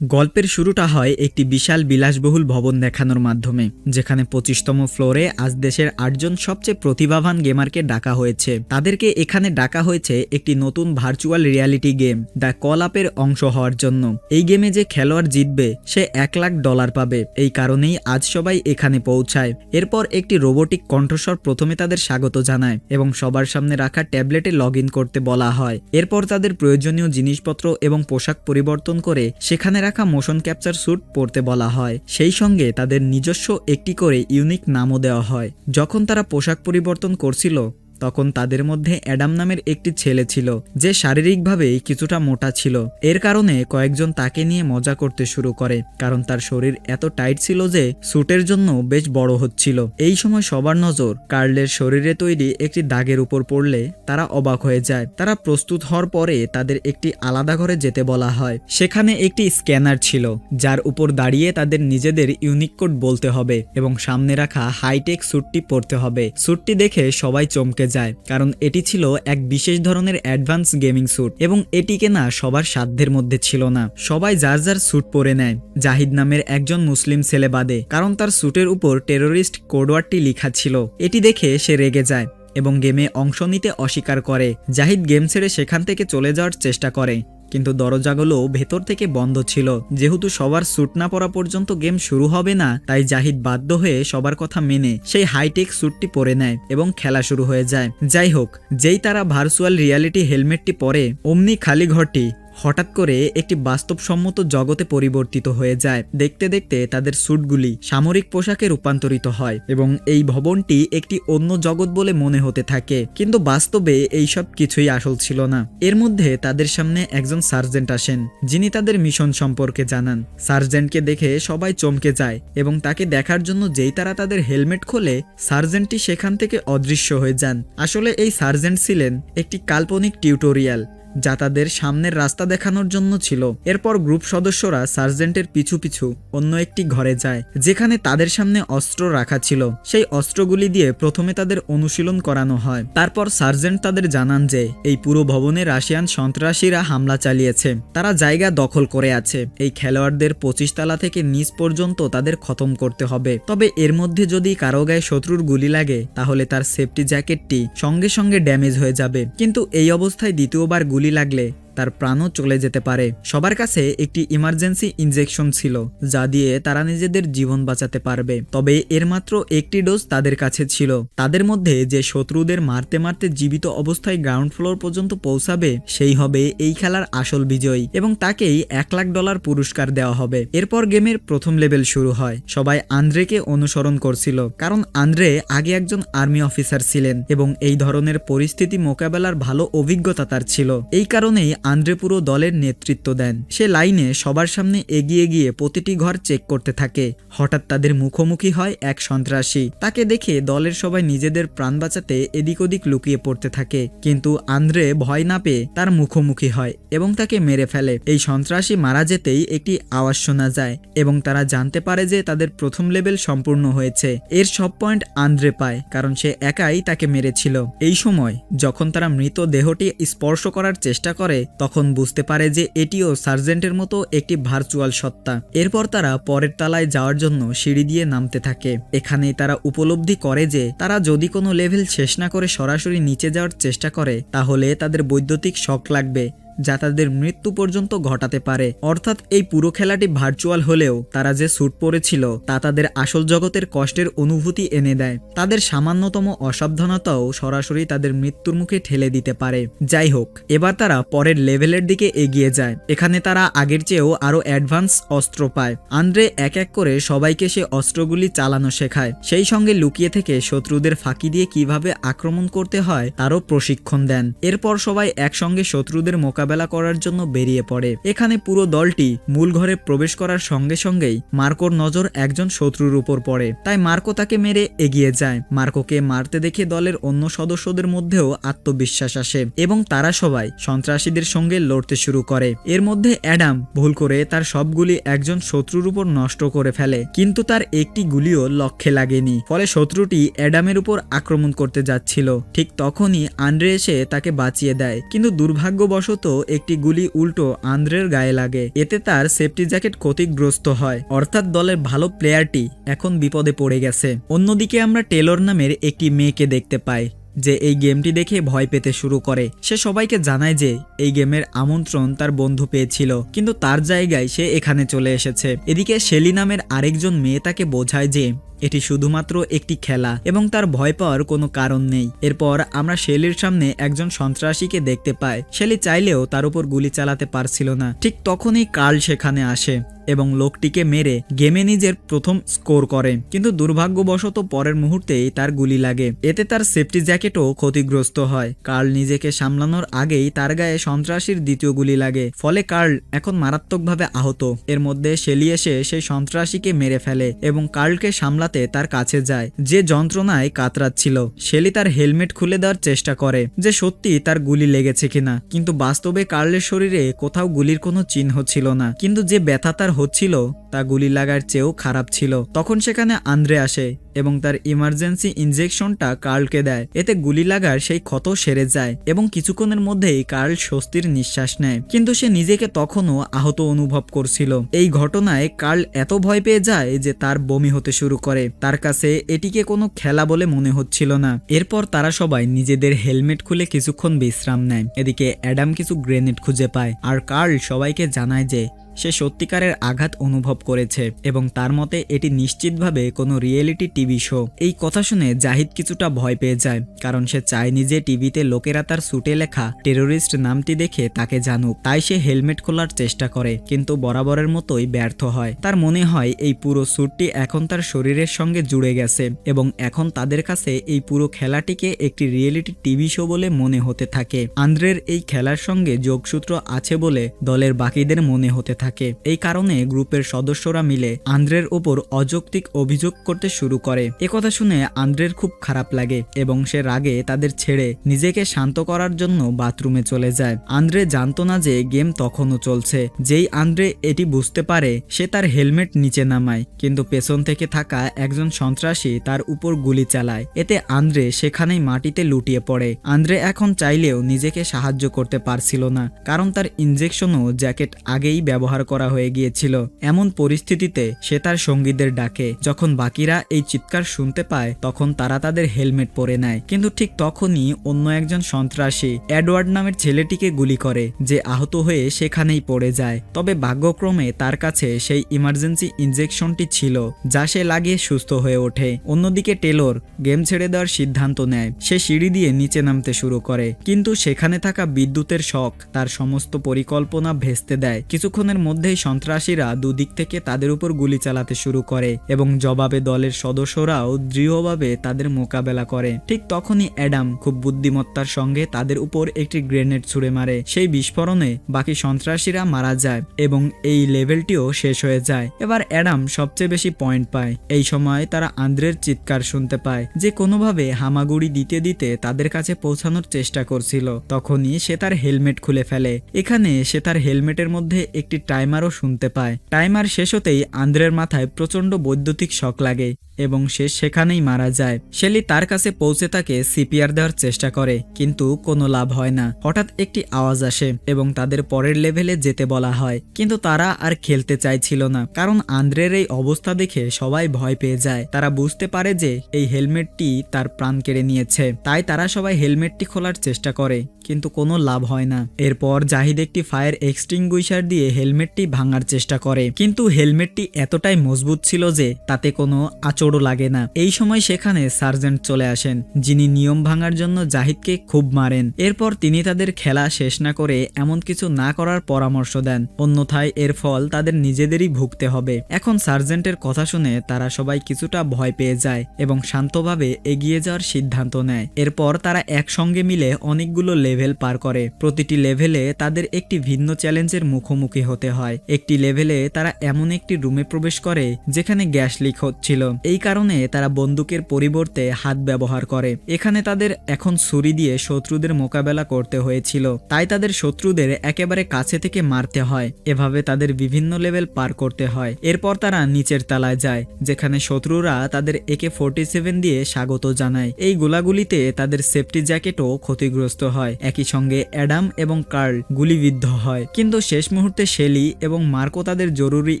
গল্পের শুরুটা হয় একটি বিশাল বিলাসবহুল ভবন দেখানোর মাধ্যমে, যেখানে পঁচিশতম ফ্লোরে আজ দেশের আটজন সবচেয়ে প্রতিভাবান গেমারকে ডাকা হয়েছে। তাদেরকে এখানে ডাকা হয়েছে একটি নতুন virtual reality game, the call আপের অংশ হওয়ার জন্য। এই গেমে যে খেলোয়াড় জিতবে, সে এক লাখ ডলার পাবে। এই কারণেই আজ সবাই এখানে পৌঁছায়। এরপর একটি রোবোটিক কণ্ঠস্বর প্রথমে তাদের স্বাগত জানায় এবং সবার সামনে রাখা ট্যাবলেটে লগ করতে বলা হয়। এরপর তাদের প্রয়োজনীয় জিনিসপত্র এবং পোশাক পরিবর্তন করে সেখানে রাখা মোশন ক্যাপচার স্যুট পরতে বলা হয়। সেই সঙ্গে তাদের নিজস্ব একটি করে ইউনিক নামও দেওয়া হয়। যখন তারা পোশাক পরিবর্তন করছিল তখন তাদের মধ্যে অ্যাডাম নামের একটি ছেলে ছিল, যে শারীরিকভাবে কিছুটা মোটা ছিল। এর কারণে কয়েকজন তাকে নিয়ে মজা করতে শুরু করে, কারণ তার শরীর এত টাইট ছিল যে স্যুটের জন্য বেশ বড় হচ্ছিল। এই সময় সবার নজর কার্লের শরীরে তৈরি একটি দাগের উপর পড়লে তারা অবাক হয়ে যায়। তারা প্রস্তুত হওয়ার পরে তাদের একটি আলাদা ঘরে যেতে বলা হয়। সেখানে একটি স্ক্যানার ছিল, যার উপর দাঁড়িয়ে তাদের নিজেদের ইউনিক কোড বলতে হবে এবং সামনে রাখা হাইটেক স্যুটটি পরতে হবে। স্যুটটি দেখে সবাই চমকে যায়, কারণ এটি ছিল এক বিশেষ ধরনের অ্যাডভান্স গেমিং স্যুট এবং এটি কেনা সবার সাধ্যের মধ্যে ছিল না। সবাই যার যার স্যুট পরে নেয়। জাহিদ নামের একজন মুসলিম ছেলে বাদে, কারণ তার স্যুটের উপর টেরোরিস্ট কোডওয়ার্ডটি লেখা ছিল। এটি দেখে সে রেগে যায় এবং গেমে অংশ নিতে অস্বীকার করে। জাহিদ গেম ছেড়ে সেখান থেকে চলে যাওয়ার চেষ্টা করে। কিন্তু দরজাগুলো ভেতর থেকে বন্ধ ছিল। যেহেতু সবার স্যুট না পরা পর্যন্ত গেম শুরু হবে না, তাই জাহিদ বাধ্য হয়ে সবার কথা মেনে সেই হাইটেক স্যুটটি পরে নেয় এবং খেলা শুরু হয়ে যায়। যাই হোক, যেই তারা ভার্চুয়াল রিয়ালিটি হেলমেটটি পরে, অমনি খালি ঘরটি হঠাৎ করে একটি বাস্তবসম্মত জগতে পরিবর্তিত হয়ে যায়। দেখতে দেখতে তাদের স্যুটগুলি সামরিক পোশাকে রূপান্তরিত হয় এবং এই ভবনটি একটি অন্য জগৎ বলে মনে হতে থাকে। কিন্তু বাস্তবে এই সব কিছুই আসল ছিল না। এর মধ্যে তাদের সামনে একজন সার্জেন্ট আসেন, যিনি তাদের মিশন সম্পর্কে জানান। সার্জেন্টকে দেখে সবাই চমকে যায় এবং তাকে দেখার জন্য যেই তারা তাদের হেলমেট খোলে, সার্জেন্টটি সেখান থেকে অদৃশ্য হয়ে যান। আসলে এই সার্জেন্ট ছিলেন একটি কাল্পনিক টিউটোরিয়াল। যা তাদের সামনের রাস্তা দেখানোর জন্য ছিল। এরপর গ্রুপ সদস্যরা সার্জেন্টের পিছু পিছু অন্য একটি ঘরে যায়, যেখানে তাদের সামনে অস্ত্র রাখা ছিল। সেই অস্ত্রগুলি দিয়ে প্রথমে তাদের অনুশীলন করানো হয়। তারপর সার্জেন্ট তাদের জানান যে, এই পুরো ভবনে রাশিয়ান সন্ত্রাসীরা হামলা চালিয়েছে। তারা জায়গা দখল করে আছে। এই খেলোয়াড়দের পঁচিশ তালা থেকে নিচ পর্যন্ত তাদের খতম করতে হবে। তবে এর মধ্যে যদি কারও গায়ে শত্রুর গুলি লাগে, তাহলে তার সেফটি জ্যাকেটটি সঙ্গে সঙ্গে ড্যামেজ হয়ে যাবে। কিন্তু এই অবস্থায় দ্বিতীয়বার গুলি লাগলে। তার প্রাণও চলে যেতে পারে। সবার কাছে একটি ইমার্জেন্সি ইনজেকশন ছিল, যা দিয়ে তারা নিজেদের জীবন বাঁচাতে পারবে। তবে এর মাত্র একটি ডোজ তাদের কাছে ছিল। তাদের মধ্যে যে শত্রুদের মারতে মারতে জীবিত অবস্থায় গ্রাউন্ড ফ্লোর পর্যন্ত পৌঁছাবে, সেই হবে এই খেলার আসল বিজয়ী এবং তাকেই এক লাখ ডলার পুরস্কার দেওয়া হবে। এরপর গেমের প্রথম লেভেল শুরু হয়। সবাই আন্দ্রেকে অনুসরণ করছিল, কারণ আন্দ্রে আগে একজন আর্মি অফিসার ছিলেন এবং এই ধরনের পরিস্থিতি মোকাবেলার ভালো অভিজ্ঞতা তার ছিল। এই কারণেই আন্দ্রে পুরো দলের নেতৃত্ব দেন। সে লাইনে সবার সামনে এগিয়ে গিয়ে প্রতিটি ঘর চেক করতে থাকে। হঠাৎ তাদের মুখোমুখি হয় এক সন্ত্রাসী। তাকে দেখে দলের সবাই নিজেদের প্রাণ বাঁচাতে এদিক ওদিক লুকিয়ে পড়তে থাকে। কিন্তু আন্দ্রে ভয় না পেয়ে তার মুখোমুখি হয় এবং তাকে মেরে ফেলে। এই সন্ত্রাসী মারা যেতেই একটি আওয়াজ শোনা যায় এবং তারা জানতে পারে যে তাদের প্রথম লেভেল সম্পূর্ণ হয়েছে। এর সব পয়েন্ট আন্দ্রে পায়, কারণ সে একাই তাকে মেরেছিল। এই সময় যখন তারা মৃত দেহটি স্পর্শ করার চেষ্টা করে তখন বুঝতে পারে যে এটিও সার্জেন্টের মতো একটি ভার্চুয়াল সত্তা। এরপর তারা পরের তালায় যাওয়ার জন্য সিঁড়ি দিয়ে নামতে থাকে। এখানেই তারা উপলব্ধি করে যে তারা যদি কোনো লেভেল শেষ না করে সরাসরি নিচে যাওয়ার চেষ্টা করে, তাহলে তাদের বৈদ্যুতিক শখ লাগবে। যা তাদের মৃত্যু পর্যন্ত ঘটাতে পারে। অর্থাৎ এই পুরো খেলাটি ভার্চুয়াল হলেও তারা যে স্যুট পরেছিল, তা তাদের আসল জগতের কষ্টের অনুভূতি এনে দেয়। তাদের সামান্যতম অসাবধানতাও সরাসরি তাদের মৃত্যুর মুখে ঠেলে দিতে পারে। যাই হোক, এবার তারা পরের লেভেলের দিকে এগিয়ে যায়। এখানে তারা আগের চেয়েও আরও অ্যাডভান্স অস্ত্র পায়। আন্দ্রে এক এক করে সবাইকে সে অস্ত্রগুলি চালানো শেখায়। সেই সঙ্গে লুকিয়ে থেকে শত্রুদের ফাঁকি দিয়ে কীভাবে আক্রমণ করতে হয়, তারও প্রশিক্ষণ দেন। এরপর সবাই একসঙ্গে শত্রুদের মোকাবেলা করার জন্য বেরিয়ে পড়ে। এখানে পুরো দলটি মূল ঘরে প্রবেশ করার সঙ্গে সঙ্গেই মার্কোর নজর একজন শত্রুর উপর পড়ে। তাই মার্কো তাকে মেরে এগিয়ে যায়। মার্কোকে মারতে দেখে দলের অন্য সদস্যদের মধ্যেও আত্মবিশ্বাস আসে এবং তারা সবাই সন্ত্রাসীদের সঙ্গে লড়তে শুরু করে। এর মধ্যে অ্যাডাম ভুল করে তার সবগুলি একজন শত্রুর উপর নষ্ট করে ফেলে, কিন্তু তার একটি গুলিও লক্ষ্যে লাগেনি। ফলে শত্রুটি অ্যাডামের উপর আক্রমণ করতে যাচ্ছিল। ঠিক তখনই আন্দ্রে এসে তাকে বাঁচিয়ে দেয়, কিন্তু দুর্ভাগ্যবশত একটি গুলি উল্টো আন্দ্রের গায়ে লাগে। এতে তার সেফটি জ্যাকেট ক্ষতিগ্রস্ত হয়। অর্থাৎ দলের ভালো প্লেয়ারটি এখন বিপদে পড়ে গেছে। অন্যদিকে আমরা টেলর নামের একটি মেয়েকে দেখতে পাই, যে এই গেমটি দেখে ভয় পেতে শুরু করে। সে সবাইকে জানায় যে এই গেমের আমন্ত্রণ তার বন্ধু পেয়েছিল, কিন্তু তার জায়গায় সে এখানে চলে এসেছে। এদিকে শেলি নামের আরেকজন মেয়ে তাকে বোঝায় যে এটি শুধুমাত্র একটি খেলা এবং তার ভয় পাওয়ার কোনো কারণ নেই। এরপর আমরা শেলির সামনে একজন সন্ত্রাসীকে দেখতে পাই। শেলি চাইলেও তার উপর গুলি চালাতে পারছিল না। ঠিক তখনই কার্ল সেখানে আসে এবং লোকটিকে মেরে গেমে নিজের প্রথম স্কোর করে। কিন্তু দুর্ভাগ্যবশত পরের মুহূর্তেই তার গুলি লাগে। এতে তার সেফটি জ্যাকেটও ক্ষতিগ্রস্ত হয়। কার্ল নিজেকে সামলানোর আগেই তার গায়ে সন্ত্রাসীর দ্বিতীয় গুলি লাগে। ফলে কার্ল এখন মারাত্মকভাবে আহত। এর মধ্যে শেলি এসে সেই সন্ত্রাসীকে মেরে ফেলে এবং কার্লকে সামলাতে তার কাছে যায়। যে যন্ত্রণায় কাতরাচ্ছিল, শেলি তার হেলমেট খুলে দেওয়ার চেষ্টা করে যে সত্যি তার গুলি লেগেছে কিনা। কিন্তু বাস্তবে কার্লের শরীরে কোথাও গুলির কোনো চিহ্ন ছিল না। কিন্তু যে ব্যথা তার হচ্ছিল, তা গুলি লাগার চেয়েও খারাপ ছিল। তখন সেখানে আন্দ্রে আসে। এবং তার ইমার্জেন্সি ইনজেকশনটা কার্লকে দেয়। এতে গুলি লাগার সেই ক্ষত সেরে যায় এবং কিছুক্ষণের মধ্যেই কার্ল স্বস্তির নিঃশ্বাস নেয়। কিন্তু সে নিজেকে তখনও আহত অনুভব করছিল। এই ঘটনায় কার্ল এত ভয় পেয়ে যায় যে তার বমি হতে শুরু করে। তার কাছে এটিকে কোনো খেলা বলে মনে হচ্ছিল না। এরপর তারা সবাই নিজেদের হেলমেট খুলে কিছুক্ষণ বিশ্রাম নেয়। এদিকে অ্যাডাম কিছু গ্রেনেড খুঁজে পায়। আর কার্ল সবাইকে জানায় যে সে সত্যিকারের আঘাত অনুভব করেছে এবং তার মতে এটি নিশ্চিতভাবে কোনো রিয়েলিটি টিভি শো। এই কথা শুনে জাহিদ কিছুটা ভয় পেয়ে যায়, কারণ সে চায়নি যে টিভিতে লোকেরা তার সুটে লেখা টেরোরিস্ট নামটি দেখে তাকে জানুক। তাই সে হেলমেট খোলার চেষ্টা করে, কিন্তু বরাবরের মতোই ব্যর্থ হয়। তার মনে হয় এই পুরো স্যুটটি এখন তার শরীরের সঙ্গে জুড়ে গেছে এবং এখন তাদের কাছে এই পুরো খেলাটিকে একটি রিয়েলিটি টিভি শো বলে মনে হতে থাকে। আন্দ্রের এই খেলার সঙ্গে যোগসূত্র আছে বলে দলের বাকিদের মনে হতে থাকে। থাকে। এই কারণে গ্রুপের সদস্যরা মিলে আন্দ্রের ওপর অযৌক্তিক অভিযোগ করতে শুরু করে। একথা শুনে আন্দ্রের খুব খারাপ লাগে এবং সে রাগে তাদের ছেড়ে নিজেকে শান্ত করার জন্য বাথরুমে চলে যায়। আন্দ্রে জানতো না যে গেম তখনও চলছে। যেই আন্দ্রে এটি বুঝতে পারে, সে তার হেলমেট নিচে নামায়, কিন্তু পেছন থেকে থাকা একজন সন্ত্রাসী তার উপর গুলি চালায়। এতে আন্দ্রে সেখানেই মাটিতে লুটিয়ে পড়ে। আন্দ্রে এখন চাইলেও নিজেকে সাহায্য করতে পারছিল না, কারণ তার ইনজেকশনও জ্যাকেট আগেই ব্যবহার ব্যবহার করা হয়ে গিয়েছিল। এমন পরিস্থিতিতে সে তার সঙ্গীদের ডাকে। যখন বাকিরা এই চিৎকার শুনতে পায়, তখন তারা তাদের হেলমেট পরে নেয়। কিন্তু ঠিক তখনই অন্য একজন সন্ত্রাসী, এডওয়ার্ড নামের ছেলেটিকে গুলি করে, যে আহত হয়ে সেখানেই পড়ে যায়। তবে ভাগ্যক্রমে তার কাছে সেই ইমার্জেন্সি ইনজেকশনটি ছিল, যা সে লাগিয়ে সুস্থ হয়ে ওঠে। অন্যদিকে টেলর গেম ছেড়ে দেওয়ার সিদ্ধান্ত নেয়। সে সিঁড়ি দিয়ে নিচে নামতে শুরু করে। কিন্তু সেখানে থাকা বিদ্যুতের শখ তার সমস্ত পরিকল্পনা ভেস্তে দেয়। কিছুক্ষণের মধ্যেই সন্ত্রাসীরা দুদিক থেকে তাদের উপর গুলি চালাতে শুরু করে এবং জবাবে দলের সদস্যরাও দৃঢ়ভাবে তাদের মোকাবেলা করে। ঠিক তখনই অ্যাডাম খুব বুদ্ধিমত্তার সঙ্গে তাদের উপর একটি গ্রেনেড ছুড়ে মারে। সেই বিস্ফোরণে বাকি সন্ত্রাসীরা মারা যায় এবং এই লেভেলটিও শেষ হয়ে যায়। এবার অ্যাডাম সবচেয়ে বেশি পয়েন্ট পায়। এই সময় তারা আন্দ্রের চিৎকার শুনতে পায় যে কোনোভাবে হামাগুড়ি দিতে দিতে তাদের কাছে পৌঁছানোর চেষ্টা করছিল। তখনই সে তার হেলমেট খুলে ফেলে। এখানে সে তার হেলমেটের মধ্যে একটি টাইমারও শুনতে পায়। টাইমার শেষ হতেই আন্দ্রের মাথায় প্রচণ্ড বৈদ্যুতিক শক লাগে। এবং সে সেখানেই মারা যায়। শেলি তার কাছে পৌঁছে তাকে সিপিআর দেওয়ার চেষ্টা করে, কিন্তু কোনো লাভ হয় না। হঠাৎ একটি আওয়াজ আসে এবং তাদের পরের লেভেলে যেতে বলা হয়। কিন্তু তারা আর খেলতে চাইছিল না, কারণ আন্দ্রের এই অবস্থা দেখে সবাই ভয় পেয়ে যায়। তারা বুঝতে পারে যে এই হেলমেটটি তার প্রাণ কেড়ে নিয়েছে। তাই তারা সবাই হেলমেটটি খোলার চেষ্টা করে, কিন্তু কোনো লাভ হয় না। এরপর জাহিদ একটি ফায়ার এক্সটিংগুইশার দিয়ে হেলমেটটি ভাঙার চেষ্টা করে। কিন্তু হেলমেটটি এতটাই মজবুত ছিল যে তাতে কোনো আচড়ও লাগে না। এই সময় সেখানে সার্জেন্ট চলে আসেন, যিনি নিয়ম ভাঙার জন্য জাহিদকে খুব মারেন। এরপর তিনি তাদের খেলা শেষ না করে এমন কিছু না করার পরামর্শ দেন। অন্যথায় এর ফল তাদের নিজেদেরই ভুগতে হবে। এখন সার্জেন্টের কথা শুনে তারা সবাই কিছুটা ভয় পেয়ে যায় এবং শান্তভাবে এগিয়ে যাওয়ার সিদ্ধান্ত নেয়। এরপর তারা একসঙ্গে মিলে অনেকগুলো লেভেল পার করে। প্রতিটি লেভেলে তাদের একটি ভিন্ন চ্যালেঞ্জের মুখোমুখি হতে হয়। একটি লেভেলে তারা এমন একটি রুমে প্রবেশ করে, যেখানে গ্যাস লিক হচ্ছিল। এই এই কারণে তারা বন্দুকের পরিবর্তে হাত ব্যবহার করে। এখানে তাদের এখন ছুরি দিয়ে শত্রুদের মোকাবেলা করতে হয়েছিল। তাই তাদের শত্রুদের একেবারে কাছে থেকে মারতে হয়। এভাবে তাদের বিভিন্ন লেভেল পার করতে হয়। এরপর তারা নিচের তালায় যায়, যেখানে শত্রুরা তাদের একে ফোর্টি সেভেন দিয়ে স্বাগত জানায়। এই গোলাগুলিতে তাদের সেফটি জ্যাকেটও ক্ষতিগ্রস্ত হয়। একই সঙ্গে অ্যাডাম এবং কার্ল গুলিবিদ্ধ হয়। কিন্তু শেষ মুহূর্তে শেলি এবং মার্কো তাদের জরুরি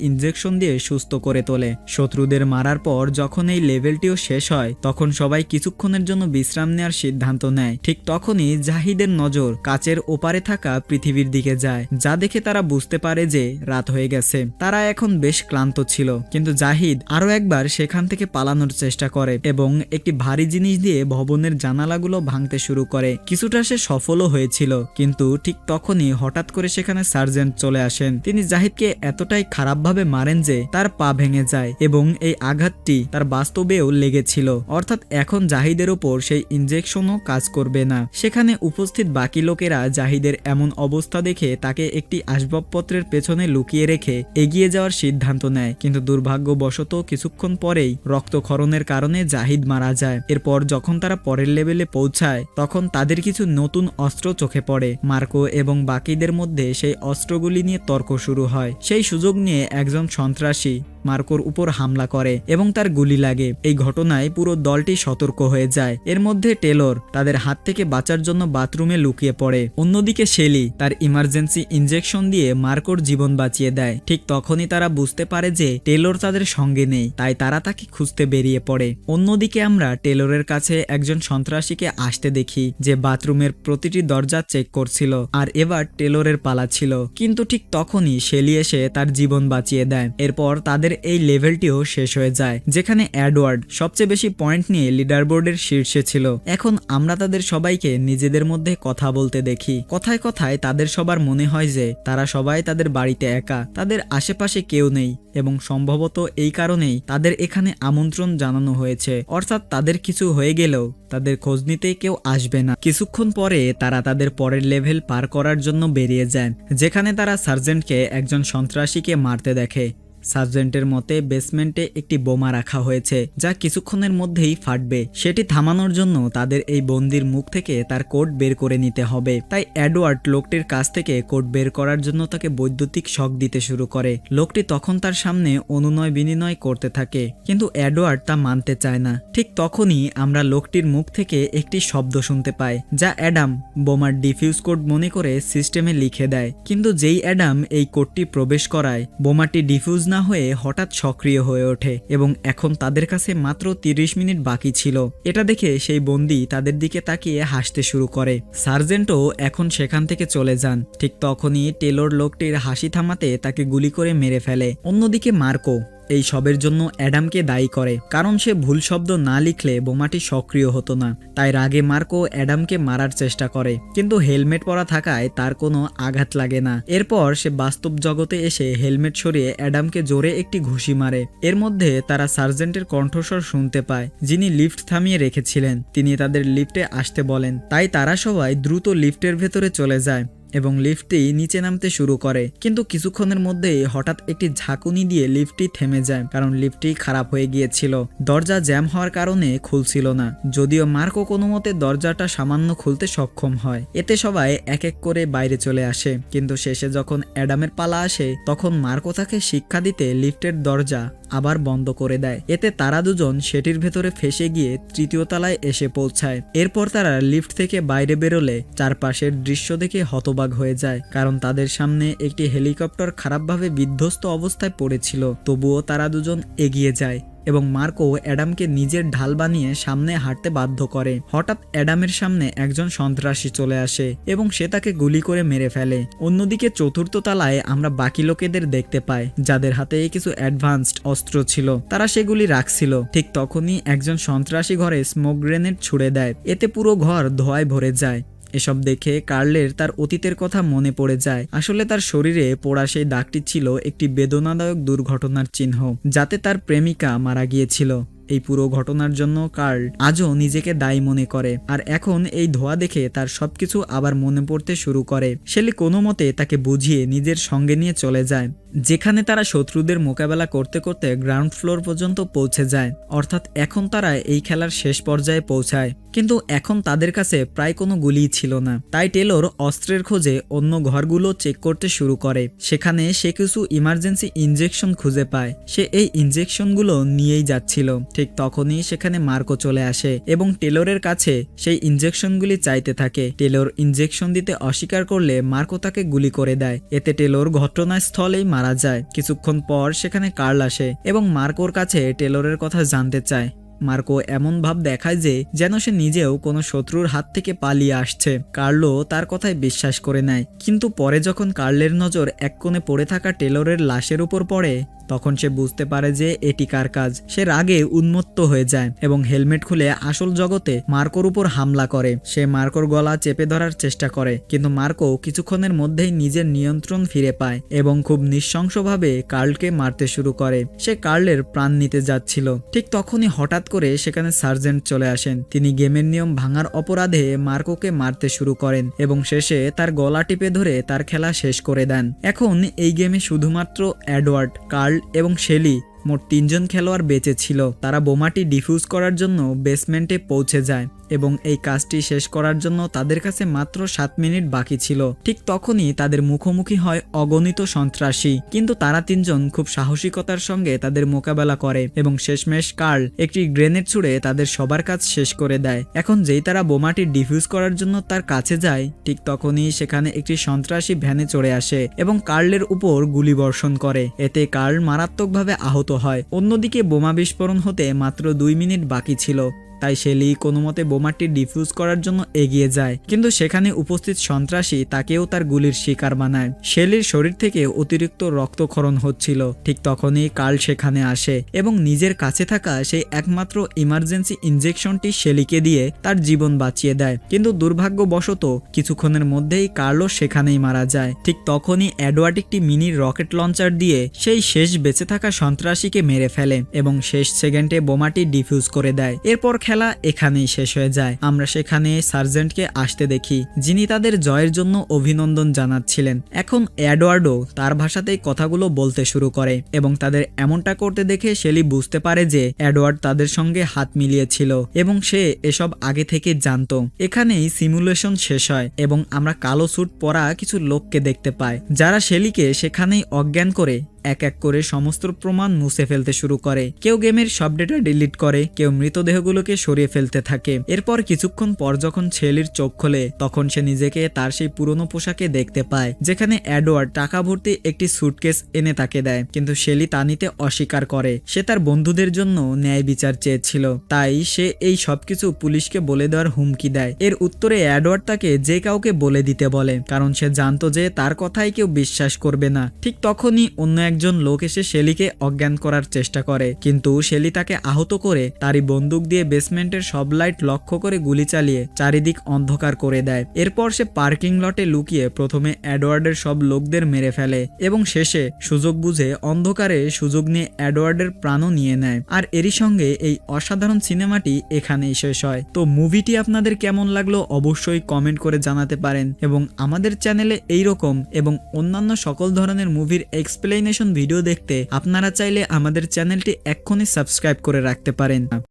ইনজেকশন দিয়ে সুস্থ করে তোলে। শত্রুদের মারার পর যখন এই লেভেলটিও শেষ হয়, তখন সবাই কিছুক্ষণের জন্য বিশ্রাম নেওয়ার সিদ্ধান্ত নেয়। ঠিক তখনই জাহিদের নজর কাচের ওপারে থাকা পৃথিবীর দিকে যায়, যা দেখে তারা বুঝতে পারে যে রাত হয়ে গেছে। তারা এখন বেশ ক্লান্ত ছিল, কিন্তু জাহিদ আরও একবার সেখান থেকে পালানোর চেষ্টা করে এবং একটি ভারী জিনিস দিয়ে ভবনের জানালাগুলো ভাঙতে শুরু করে। কিছুটা সে সফলও হয়েছিল, কিন্তু ঠিক তখনই হঠাৎ করে সেখানে সার্জেন্ট চলে আসেন। তিনি জাহিদকে এতটাই খারাপভাবে মারেন যে তার পা ভেঙে যায় এবং এই আঘাতটি তার বাস্তবেও লেগেছিল। অর্থাৎ এখন জাহিদের ওপর সেই ইনজেকশনও কাজ করবে না। সেখানে উপস্থিত বাকি লোকেরা জাহিদের এমন অবস্থা দেখে তাকে একটি আসবাবপত্রের পেছনে লুকিয়ে রেখে এগিয়ে যাওয়ার সিদ্ধান্ত নেয়। কিন্তু দুর্ভাগ্যবশত কিছুক্ষণ পরেই রক্তক্ষরণের কারণে জাহিদ মারা যায়। এরপর যখন তারা পরের লেভেলে পৌঁছায়, তখন তাদের কিছু নতুন অস্ত্র চোখে পড়ে। মার্কো এবং বাকিদের মধ্যে সেই অস্ত্রগুলি নিয়ে তর্ক শুরু হয়। সেই সুযোগ নিয়ে একজন সন্ত্রাসী মার্কোর উপর হামলা করে এবং তার গুলি লাগে। এই ঘটনায় পুরো দলটি সতর্ক হয়ে যায়। এর মধ্যে টেলর তাদের হাত থেকে বাঁচার জন্য বাথরুমে লুকিয়ে পড়ে। অন্যদিকে শেলি তার ইমার্জেন্সি ইনজেকশন দিয়ে মার্কোর জীবন বাঁচিয়ে দেয়। ঠিক তখনই তারা বুঝতে পারে যে টেলর তাদের সঙ্গে নেই, তাই তারা তাকে খুঁজতে বেরিয়ে পড়ে। অন্যদিকে আমরা টেলরের কাছে একজন সন্ত্রাসীকে আসতে দেখি, যে বাথরুমের প্রতিটি দরজা চেক করছিল, আর এবার টেলরের পালা ছিল। কিন্তু ঠিক তখনই শেলি এসে তার জীবন বাঁচিয়ে দেয়। এরপর তাদের এই লেভেলটিও শেষ হয়ে যায়, যেখানে অ্যাডওয়ার্ড সবচেয়ে বেশি পয়েন্ট নিয়ে লিডার বোর্ডের শীর্ষে ছিল। এখন আমরা তাদের সবাইকে নিজেদের মধ্যে কথা বলতে দেখি। কথায় কথায় তাদের সবার মনে হয় যে, তারা সবাই তাদের বাড়িতে একা, তাদের আশেপাশে কেউ নেই এবং সম্ভবত এই কারণেই তাদের এখানে আমন্ত্রণ জানানো হয়েছে। অর্থাৎ তাদের কিছু হয়ে গেলেও তাদের খোঁজ নিতে কেউ আসবে না। কিছুক্ষণ পরে তারা তাদের পরের লেভেল পার করার জন্য বেরিয়ে যান যেখানে তারা সার্জেন্টকে একজন সন্ত্রাসীকে মারতে দেখে। সার্জেন্টের মতে, বেসমেন্টে একটি বোমা রাখা হয়েছে, যা কিছুক্ষণের মধ্যেই ফাটবে। সেটি থামানোর জন্য তাদের এই বন্দির মুখ থেকে তার কোড বের করে নিতে হবে। তাই অ্যাডওয়ার্ড লোকটির কাছ থেকে কোড বের করার জন্য তাকে বৈদ্যুতিক শক দিতে শুরু করে। লোকটি তখন তার সামনে অনুনয় বিনিময় করতে থাকে, কিন্তু অ্যাডওয়ার্ড তা মানতে চায় না। ঠিক তখনই আমরা লোকটির মুখ থেকে একটি শব্দ শুনতে পাই, যা অ্যাডাম বোমার ডিফিউজ কোড মনে করে সিস্টেমে লিখে দেয়। কিন্তু যেই অ্যাডাম এই কোডটি প্রবেশ করায়, বোমাটি ডিফিউজ না হয়ে হঠাৎ সক্রিয় হয়ে ওঠে এবং এখন তাদের কাছে মাত্র তিরিশ মিনিট বাকি ছিল। এটা দেখে সেই বন্দি তাদের দিকে তাকিয়ে হাসতে শুরু করে। সার্জেন্টও এখন সেখান থেকে চলে যান। ঠিক তখনই টেলর লোকটির হাসি থামাতে তাকে গুলি করে মেরে ফেলে। অন্যদিকে মার্কো এই সবের জন্য অ্যাডামকে দায়ী করে, কারণ সে ভুল শব্দ না লিখলে বোমাটি সক্রিয় হতো না। তাই রাগে মার্কো অ্যাডামকে মারার চেষ্টা করে, কিন্তু হেলমেট পরা থাকায় তার কোনো আঘাত লাগে না। এরপর সে বাস্তব জগতে এসে হেলমেট সরিয়ে অ্যাডামকে জোরে একটি ঘুষি মারে। এর মধ্যে তারা সার্জেন্টের কণ্ঠস্বর শুনতে পায়, যিনি লিফট থামিয়ে রেখেছিলেন। তিনি তাদের লিফটে আসতে বলেন, তাই তারা সবাই দ্রুত লিফটের ভেতরে চলে যায়। এবং লিফটটি নিচে নামতে শুরু করে। কিন্তু কিছুক্ষণের মধ্যেই হঠাৎ একটি ঝাঁকুনি দিয়ে লিফটটি থেমে যায়, কারণ লিফটটি খারাপ হয়ে গিয়েছিল। দরজা জ্যাম হওয়ার কারণে খুলছিল না, যদিও মার্কো কোনো মতে দরজাটা সামান্য খুলতে সক্ষম হয়। এতে সবাই এক এক করে বাইরে চলে আসে, কিন্তু শেষে যখন অ্যাডামের পালা আসে, তখন মার্কো তাকে শিক্ষা দিতে লিফটের দরজা আবার বন্ধ করে দেয়। এতে তারা দুজন সেটির ভেতরে ফেসে গিয়ে তৃতীয় তলায় এসে পৌঁছায়। এরপর তারা লিফট থেকে বাইরে বেরোলে চারপাশের দৃশ্য দেখে হতবাক হয়ে যায়, কারণ তাদের সামনে একটি হেলিকপ্টার খারাপভাবে বিধ্বস্ত অবস্থায় পড়েছিল। তবুও তারা দুজন এগিয়ে যায় এবং মার্কো অ্যাডামকে নিজের ঢাল বানিয়ে সামনে হাঁটতে বাধ্য করে। হঠাৎ অ্যাডামের সামনে একজন সন্ত্রাসী চলে আসে এবং সে তাকে গুলি করে মেরে ফেলে। অন্যদিকে চতুর্থ তলায় আমরা বাকি লোকেদের দেখতে পাই, যাদের হাতে কিছু অ্যাডভান্সড অস্ত্র ছিল। তারা সেগুলি রাখছিল। ঠিক তখনই একজন সন্ত্রাসী ঘরে স্মোক গ্রেনেড ছুড়ে দেয়। এতে পুরো ঘর ধোয়ায় ভরে যায়। এসব দেখে কার্লের তার অতীতের কথা মনে পড়ে যায়। আসলে তার শরীরে পোড়া সেই দাগটি ছিল একটি বেদনাদায়ক দুর্ঘটনার চিহ্ন, যাতে তার প্রেমিকা মারা গিয়েছিল। এই পুরো ঘটনার জন্য কার্ল আজও নিজেকে দায়ী মনে করে। আর এখন এই ধোয়া দেখে তার সবকিছু আবার মনে পড়তে শুরু করে। শেলি কোনো মতে তাকে বুঝিয়ে নিজের সঙ্গে নিয়ে চলে যায়। যেখানে তারা শত্রুদের মোকাবেলা করতে করতে গ্রাউন্ড ফ্লোর পর্যন্ত পৌঁছে যায়। অর্থাৎ এখন তারা এই খেলার শেষ পর্যায়ে পৌঁছায়। কিন্তু এখন তাদের কাছে প্রায় কোনো গুলিই ছিল না। তাই টেলর অস্ত্রের খোঁজে অন্য ঘরগুলো চেক করতে শুরু করে। সেখানে সে কিছু ইমার্জেন্সি ইঞ্জেকশন খুঁজে পায়। সে এই ইঞ্জেকশনগুলো নিয়েই যাচ্ছিল। ঠিক তখনই সেখানে মার্কো চলে আসে এবং টেলরের কাছে সেই ইনজেকশনগুলি চাইতে থাকে। টেলর ইনজেকশন দিতে অস্বীকার করলে মার্কো তাকে গুলি করে দেয়। এতে টেলর ঘটনাস্থলেই মারা যায়। কিছুক্ষণ পর সেখানে কার্ল আসে এবং মার্কোর কাছে টেলরের কথা জানতে চায়। মার্কো এমন ভাব দেখায় যে, যেন সে নিজেও কোনো শত্রুর হাত থেকে পালিয়ে আসছে। কার্লো তার কথায় বিশ্বাস করে নেয়। কিন্তু পরে যখন কার্লের নজর এক কোণে পড়ে থাকা টেলরের লাশের উপর পড়ে তখন সে বুঝতে পারে যে এটি কার কাজ। সে রাগে উন্মত্ত হয়ে যায় এবং হেলমেট খুলে আসল জগতে মার্কোর উপর হামলা করে। সে মার্কোর গলা চেপে ধরার চেষ্টা করে, কিন্তু মার্কো কিছুক্ষণের মধ্যেই নিজের নিয়ন্ত্রণ ফিরে পায় এবং খুব নিঃশংসভাবে কার্লকে মারতে শুরু করে। সে কার্লের প্রাণ নিতে যাচ্ছিল। ঠিক তখনই হঠাৎ করে সেখানে সার্জেন্ট চলে আসেন। তিনি গেমের নিয়ম ভাঙার অপরাধে মার্কোকে মারতে শুরু করেন এবং শেষে তার গলা টিপে ধরে তার খেলা শেষ করে দেন। এখন এই গেমে শুধুমাত্র অ্যাডওয়ার্ড কার্ল এবং শেলি মোট তিনজন খেলোয়াড় বেঁচে ছিল। তারা বোমাটি ডিফিউজ করার জন্য বেসমেন্টে পৌঁছে যায় এবং এই কাজটি শেষ করার জন্য তাদের কাছে মাত্র সাত মিনিট বাকি ছিল। ঠিক তখনই তাদের মুখোমুখি হয় অগণিত সন্ত্রাসী। কিন্তু তারা তিনজন খুব সাহসিকতার সঙ্গে তাদের মোকাবেলা করে এবং শেষমেশ কার্ল একটি গ্রেনেড ছুড়ে তাদের সবার কাজ শেষ করে দেয়। এখন যেই তারা বোমাটি ডিফিউজ করার জন্য তার কাছে যায়, ঠিক তখনই সেখানে একটি সন্ত্রাসী ভ্যানে চড়ে আসে এবং কার্লের উপর গুলি বর্ষণ করে। এতে কার্ল মারাত্মকভাবে আহত হয়। অন্যদিকে বোমা বিস্ফোরণ হতে মাত্র দুই মিনিট বাকি ছিল। তাই শেলি কোনো মতে বোমাটি ডিফিউজ করার জন্য এগিয়ে যায়। কিন্তু সেখানে উপস্থিত সন্ত্রাসী তাকেও তার গুলির শিকার বানায়। শেলির শরীর থেকে অতিরিক্ত রক্তক্ষরণ হচ্ছিল। ঠিক তখনই কার্ল সেখানে আসে এবং নিজের কাছে থাকা সেই একমাত্র ইমার্জেন্সি ইনজেকশনটি শেলিকে দিয়ে তার জীবন বাঁচিয়ে দেয়। কিন্তু দুর্ভাগ্যবশত কিছুক্ষণের মধ্যেই কার্লো সেখানেই মারা যায়। ঠিক তখনই অ্যাডওয়ার্ড একটি মিনি রকেট লঞ্চার দিয়ে সেই শেষ বেঁচে থাকা সন্ত্রাসীকে মেরে ফেলে এবং শেষ সেকেন্ডে বোমাটি ডিফিউজ করে দেয়। এরপর খেলা এখানেই শেষ হয়ে যায়। আমরা সেখানে সার্জেন্টকে আসতে দেখি, যিনি তাদের জয়ের জন্য অভিনন্দন জানাচ্ছিলেন। এখন অ্যাডওয়ার্ডও তার ভাষাতেই কথাগুলো বলতে শুরু করে এবং তাদের এমনটা করতে দেখে শেলি বুঝতে পারে যে অ্যাডওয়ার্ড তাদের সঙ্গে হাত মিলিয়েছিল এবং সে এসব আগে থেকে জানতো। এখানেই সিমুলেশন শেষ হয় এবং আমরা কালো স্যুট পরা কিছু লোককে দেখতে পাই, যারা শেলিকে সেখানেই অজ্ঞান করে এক এক করে সমস্ত প্রমাণ মুছে ফেলতে শুরু করে। কেউ গেমের সব ডেটা ডিলিট করে, কেউ মৃতদেহগুলোকে সরিয়ে ফেলতে থাকে। এরপর কিছুক্ষণ পর যখন ছেলির চোখ খোলে, তখন সে নিজেকে তার সেই পুরনো পোশাকে দেখতে পায়, যেখানে অ্যাডওয়ার্ড টাকা ভর্তি একটি সুটকেস এনে তাকে দেয়। কিন্তু শেলি তা নিতে অস্বীকার করে। সে তার বন্ধুদের জন্য ন্যায় বিচার চেয়েছিল। তাই সে এই সবকিছু পুলিশকে বলে দেওয়ার হুমকি দেয়। এর উত্তরে অ্যাডওয়ার্ড তাকে যে কাউকে বলে দিতে বলে, কারণ সে জানতো যে তার কথাই কেউ বিশ্বাস করবে না। ঠিক তখনই অন্য একজন লোক এসে শেলিকে অজ্ঞান করার চেষ্টা করে। কিন্তু শেলি তাকে আহত করে তারই বন্দুক দিয়ে বেসমেন্টের সব লাইট লক্ষ্য করে গুলি চালিয়ে চারিদিক অন্ধকার করে দেয়। এরপর সে পার্কিং লটে লুকিয়ে প্রথমে অ্যাডওয়ার্ডের সব লোকদের মেরে ফেলে এবং শেষে সুযোগ বুঝে অন্ধকারে সুযোগ নিয়ে অ্যাডওয়ার্ডের প্রাণও নিয়ে নেয়। আর এরই সঙ্গে এই অসাধারণ সিনেমাটি এখানেই শেষ হয়। তো মুভিটি আপনাদের কেমন লাগল অবশ্যই কমেন্ট করে জানাতে পারেন এবং আমাদের চ্যানেলে এইরকম এবং অন্যান্য সকল ধরনের মুভির এক্সপ্লেনেশন ভিডিও দেখতে আপনারা চাইলে আমাদের চ্যানেলটি এক্ষুনি সাবস্ক্রাইব করে রাখতে পারেন।